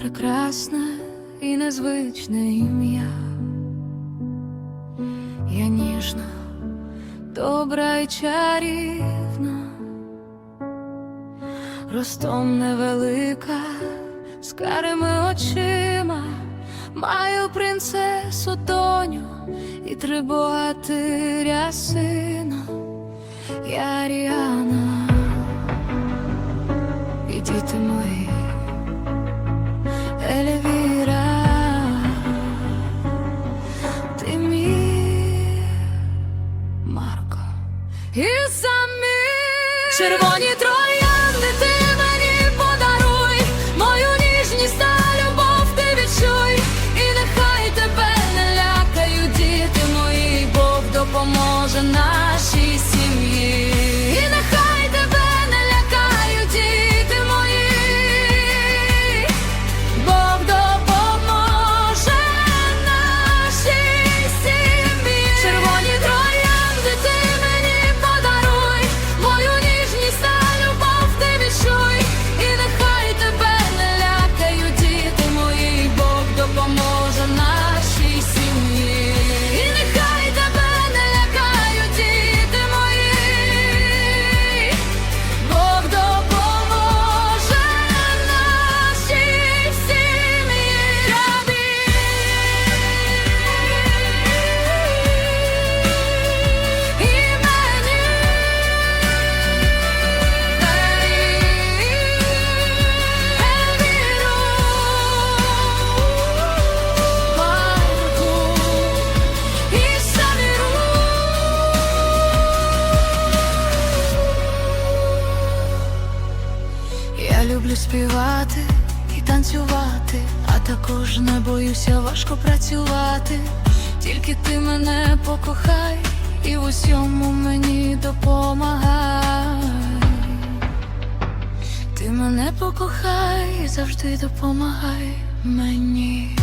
прекрасне і незвичне ім'я. Я ніжна, добра і чарівна, ростом невелика, з карими очима, маю принцесу доню і три богатиря сина. Я Ріана і діти мої червоні троянди ти мені подаруй, мою ніжність та любов ти відчуй, і нехай тебе не лякають діти мої, Бог допоможе нашій люблю співати і танцювати, а також не боюся важко працювати. Тільки ти мене покохай і в усьому мені допомагай. Ти мене покохай і завжди допомагай мені.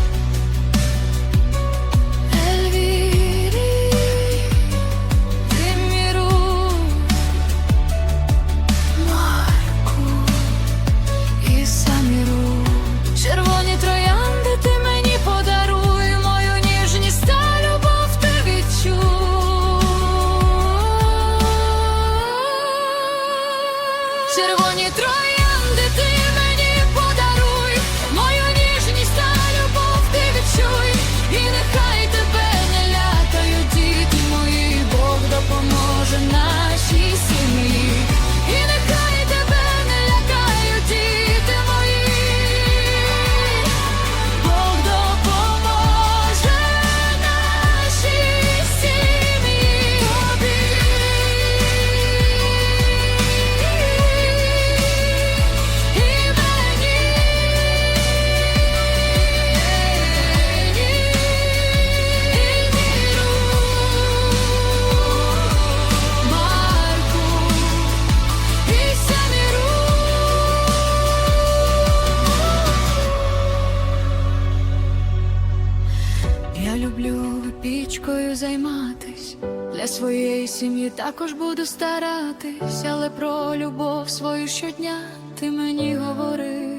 Люблю випічкою займатись. Для своєї сім'ї також буду старатись, але про любов свою щодня ти мені говори.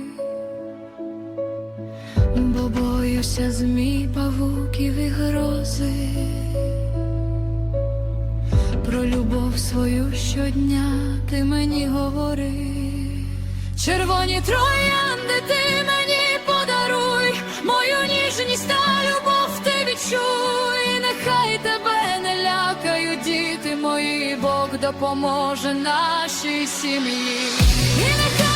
Бо боюся змій, павуків і грози. Про любов свою щодня ти мені говори. Червоні троянди ти мені допоможе нашій сім'ї. І нехай